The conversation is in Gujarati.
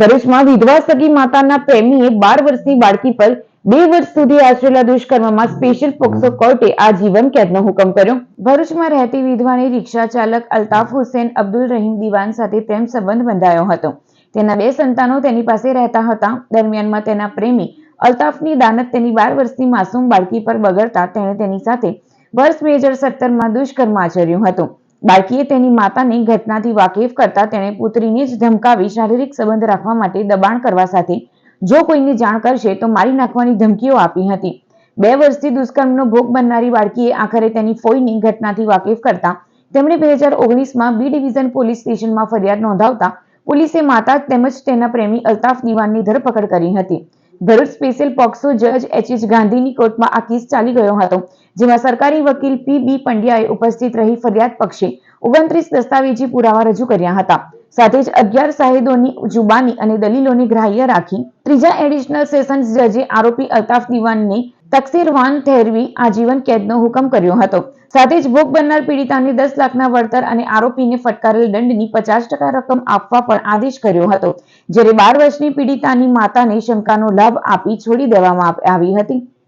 ભરૂચમાં વિધવા સગી માતાના પ્રેમીએ બાર વર્ષની બાળકી પર બે વર્ષ સુધી આચરેલા દુષ્કર્મમાં સ્પેશિયલ પોક્સો કોર્ટે આજીવન કેદનો હુકમ કર્યો. ભરૂચમાં રહેતી વિધવાને રિક્ષા ચાલક અલ્તાફ હુસેન અબ્દુલ રહીમ દિવાન સાથે પ્રેમ સંબંધ બંધાયો હતો. તેના બે સંતાનો તેની પાસે રહેતા હતા. દરમિયાનમાં તેના પ્રેમી અલ્તાફની દાનત તેની બાર વર્ષની માસૂમ બાળકી પર બગડતા તેણે તેની સાથે વર્ષ બે હજાર સત્તરમાં દુષ્કર્મ આચર્યું હતું. બાળકીએ તેની માતાને ઘટનાથી વાકેફ કરતા તેણે પુત્રીને જ ધમકાવી શારીરિક સંબંધ રાખવા માટે દબાણ કરવા સાથે જો કોઈને જાણ કરશે તો મારી નાખવાની ધમકીઓ આપી હતી. બે વર્ષથી દુષ્કર્મનો ભોગ બનનારી બાળકીએ આખરે તેની ફોઈની ઘટનાથી વાકેફ કરતા તેમણે બે હજાર ઓગણીસમાં બી ડિવિઝન પોલીસ સ્ટેશનમાં ફરિયાદ નોંધાવતા પોલીસે માતા તેમજ તેના પ્રેમી અલ્તાફ દિવાનની ધરપકડ કરી હતી. ભરૂચ સ્પેશિયલ પોક્સો જજ એચ એચ ગાંધીની કોર્ટમાં આ કેસ ચાલી ગયો હતો. જેમાં સરકારી વકીલ પી બી પંડ્યાએ ઉપસ્થિત રહી ફરિયાદ પક્ષે ઓગણત્રીસ દસ્તાવેજી પુરાવા રજૂ કર્યા હતા. સાથે જ અગિયાર સાહેદોની જુબાની અને દલીલોને ગ્રાહ્ય રાખી ત્રીજા એડિશનલ સેશન્સ જજે આરોપી અલ્તાફ દિવાનને તકસીરવાન ઠેરવી આજીવન કેદનો હુકમ કર્યો હતો. સાથે જ ભોગ બનનાર પીડિતાને દસ લાખના વળતર અને આરોપીને ફટકારેલ દંડની પચાસ ટકા રકમ આપવા પણ આદેશ કર્યો હતો. જ્યારે બાર વર્ષની પીડિતાની માતાને શંકાનો લાભ આપી છોડી દેવામાં આવી હતી.